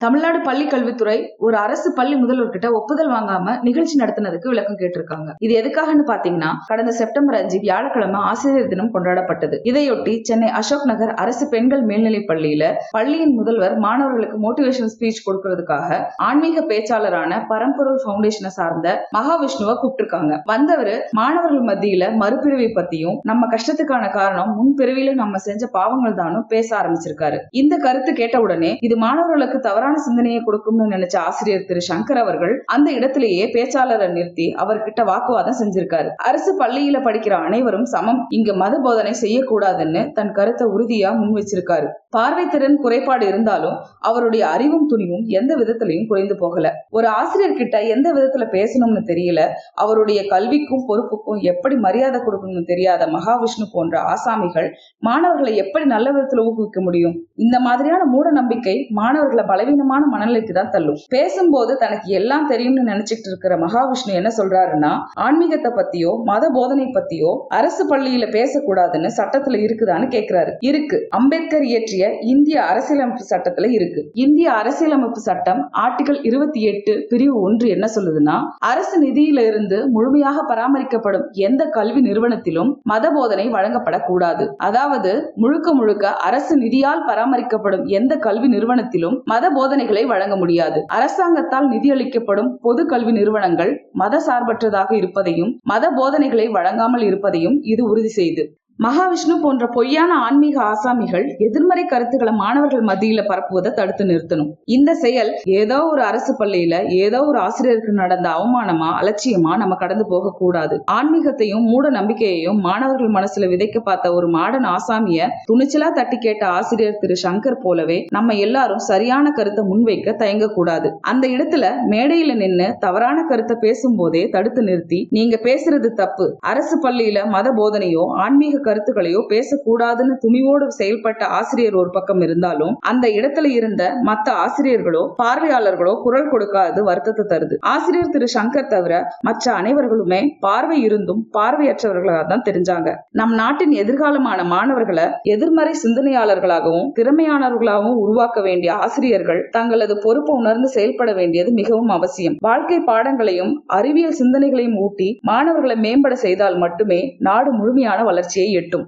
தமிழ்நாடு பள்ளி கல்வித்துறை ஒரு அரசு பள்ளி முதல்வர்கிட்ட ஒப்புதல் வாங்காம நிகழ்ச்சி நடத்தினதுக்கு விளக்கம் கேட்டிருக்காங்க. இது எதுக்காகன்னு பாத்தீங்கன்னா கடந்த செப்டம்பர் அஞ்சு வியாழக்கிழமை ஆசிரியர் தினம் கொண்டாடப்பட்டது. இதையொட்டி சென்னை அசோக் நகர் அரசு பெண்கள் மேல்நிலைப் பள்ளியில பள்ளியின் முதல்வர் மாணவர்களுக்கு மோட்டிவேஷன் ஸ்பீச் கொடுக்கறதுக்காக ஆன்மீக பேச்சாளரான பரம்பொருள் பவுண்டேஷனை சார்ந்த மகாவிஷ்ணுவை கூப்பிட்டுருக்காங்க. வந்தவர் மாணவர்கள் மத்தியில மறுபிறவி பத்தியும் நம்ம கஷ்டத்துக்கான காரணம் முன்பிறவியில நம்ம செஞ்ச பாவங்கள் தானும் பேச ஆரம்பிச்சிருக்காரு. இந்த கருத்து கேட்ட உடனே இது மாணவர்களுக்கு தவறான தவறான சிந்தனையை கொடுக்கும்னு நினைச்ச ஆசிரியர் திரு சங்கர் அவர்கள் அந்த இடத்திலேயே பேச்சாளரை நிறுத்தி அவர்கிட்ட வாக்குவாதம் செஞ்சிருக்காரு. அரசு பள்ளியில படிக்கிற அனைவரும் சமம். இங்க மத போதனை செய்யக்கூடாதுன்னு தன் கருத்தை உறுதியா முன் வச்சிருக்காரு. பார்வை திறன் குறைபாடு இருந்தாலும் அவருடைய அறிவும் துணிவும் எந்த விதத்திலையும் குறைந்து போகல. ஒரு ஆசிரியர் கிட்ட எந்த விதத்துல பேசணும்னு தெரியல. அவருடைய கல்விக்கும் பொறுப்புக்கும் எப்படி மரியாதை கொடுக்கணும்னு தெரியாத மகாவிஷ்ணு போன்ற ஆசாமிகள் மாணவர்களை எப்படி நல்ல விதத்துல ஊக்குவிக்க முடியும்? இந்த மாதிரியான மூட நம்பிக்கை மாணவர்களை பலவீன பலவீனமான மனநிலைக்கு தான் தள்ளும். பேசும்போது தனக்கு எல்லாம் தெரியும்னு நினைச்சிட்டு இருக்கிற மகாவிஷ்ணு என்ன சொல்றாருன்னா ஆன்மீகத்தை பத்தியோ மத போதனை பத்தியோ அரசு பள்ளியில பேசக்கூடாதுன்னு சட்டத்துல இருக்குதான்னு கேக்குறாரு. இருக்கு. அம்பேத்கர் இயற்றிய இந்திய அரசியலமைப்பு சட்டத்துல இருக்கு. இந்திய அரசியலமைப்பு சட்டம் ஆர்டிகல் இருபத்தி எட்டு பிரிவு ஒன்று என்ன சொல்லுதுன்னா அரசு நிதியில இருந்து முழுமையாக பராமரிக்கப்படும் எந்த கல்வி நிறுவனத்திலும் மத போதனை வழங்கப்படக்கூடாது. அதாவது முழுக்க முழுக்க அரசு நிதியால் பராமரிக்கப்படும் எந்த கல்வி நிறுவனத்திலும் மத போதனைகளை வழங்க முடியாது. அரசாங்கத்தால் நிதியளிக்கப்படும் பொது கல்வி நிறுவனங்கள் மத சார்பற்றதாக இருப்பதையும் மத போதனைகளை வழங்காமல் இருப்பதையும் இது உறுதி செய்து. மகாவிஷ்ணு போன்ற பொய்யான ஆன்மீக ஆசாமிகள் எதிர்மறை கருத்துக்களை மாணவர்கள் மத்தியில பரப்புவதை தடுத்து நிறுத்தணும். இந்த செயல் ஏதோ ஒரு அரசு பள்ளியில ஏதோ ஒரு ஆசிரியருக்கு நடந்த அவமானமா அலட்சியமா நம்ம கடந்து போக கூடாது. ஆன்மீகத்தையும் மூட நம்பிக்கையையும் மாணவர்கள் மனசுல விதைக்க பார்த்த ஒரு மாடர்ன் ஆசாமிய துணிச்சலா தட்டி கேட்ட ஆசிரியர் திரு சங்கர் போலவே நம்ம எல்லாரும் சரியான கருத்தை முன்வைக்க தயங்க கூடாது. அந்த இடத்துல மேடையில நின்னு தவறான கருத்தை பேசும்போதே தடுத்து நிறுத்தி நீங்க பேசுறது தப்பு. அரசு பள்ளியில மத போதனையோ ஆன்மீக கருத்துக்களையோ பேசக்கூடாதுன்னு துணிவோடு செயல்பட்ட ஆசிரியர் ஒரு பக்கம் இருந்தாலும் அந்த இடத்துல இருந்த மத்த ஆசிரியர்களோ பார்வையாளர்களோ குரல் கொடுக்காது வருத்தத்தை தருது. ஆசிரியர் திரு சங்கர் தவிர மற்ற அனைவர்களுமே பார்வை இருந்தும் பார்வையற்றவர்களாக தான் தெரிஞ்சாங்க. நம் நாட்டின் எதிர்காலமான மாணவர்களை எதிர்மறை சிந்தனையாளர்களாகவும் திறமையானவர்களாகவும் உருவாக்க வேண்டிய ஆசிரியர்கள் தங்களது பொறுப்பு உணர்ந்து செயல்பட வேண்டியது மிகவும் அவசியம். வாழ்க்கை பாடங்களையும் அறிவியல் சிந்தனைகளையும் ஊட்டி மாணவர்களை மேம்பட செய்தால் மட்டுமே நாடு முழுமையான வளர்ச்சியை எட்டும்